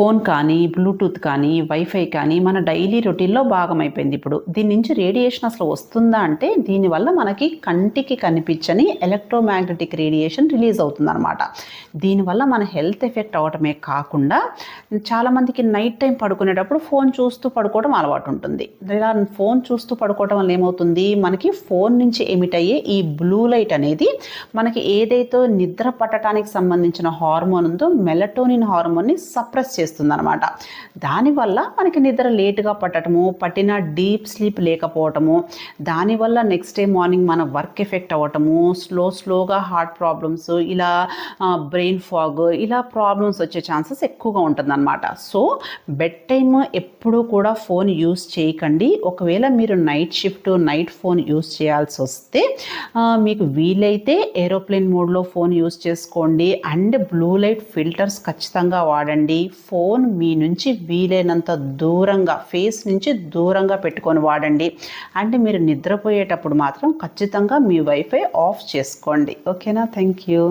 Phone కానీ Bluetooth కానీ wifi కానీ మన డైలీ రొటీన్లో భాగం అయిపోయింది ఇప్పుడు దీని నుంచి రేడియేషన్ అసలు వస్తుందా అంటే దీనివల్ల మనకి కంటికి కనిపించని ఎలక్ట్రోమాగ్నెటిక్ రేడియేషన్ రిలీజ్ అవుతుందన్నమాట. దీనివల్ల మన హెల్త్ ఎఫెక్ట్ అవటమే కాకుండా చాలామందికి నైట్ టైం పడుకునేటప్పుడు ఫోన్ చూస్తూ పడుకోవడం అలవాటు ఉంటుంది ఇలా ఫోన్ చూస్తూ పడుకోవడం వల్ల ఏమవుతుంది? మనకి ఫోన్ నుంచి ఎమిట్ అయ్యే ఈ బ్లూ లైట్ అనేది మనకి ఏదైతే నిద్ర పట్టడానికి సంబంధించిన హార్మోన్ ఉందో మెలటోనిన్ హార్మోన్ని సప్రెస్ చేస్తుంది. అనమాట దానివల్ల మనకి నిద్ర లేటుగా పట్టడము పట్టిన డీప్ స్లీప్ లేకపోవటము దానివల్ల నెక్స్ట్ డే మార్నింగ్ మన వర్క్ ఎఫెక్ట్ అవ్వటము స్లో స్లోగా హార్ట్ ప్రాబ్లమ్స్ ఇలా బ్రెయిన్ ఫాగ్ ఇలా ప్రాబ్లమ్స్ వచ్చే ఛాన్సెస్ ఎక్కువగా ఉంటుందన్నమాట. సో బెడ్ టైమ్ ఎప్పుడూ కూడా ఫోన్ యూస్ చేయకండి. ఒకవేళ మీరు night shift night phone use చేయాల్సి వస్తే మీకు వీలైతే ఏరోప్లేన్ మోడ్లో ఫోన్ యూస్ చేసుకోండి. అండ్ బ్లూ లైట్ ఫిల్టర్స్ ఖచ్చితంగా వాడండి. ఫోన్ ఫోన్ మీ నుంచి వీలైనంత దూరంగా ఫేస్ నుంచి దూరంగా పెట్టుకొని వాడండి. అంటే మీరు నిద్రపోయేటప్పుడు మాత్రం ఖచ్చితంగా మీ వైఫై ఆఫ్ చేసుకోండి. ఓకేనా? Thank you.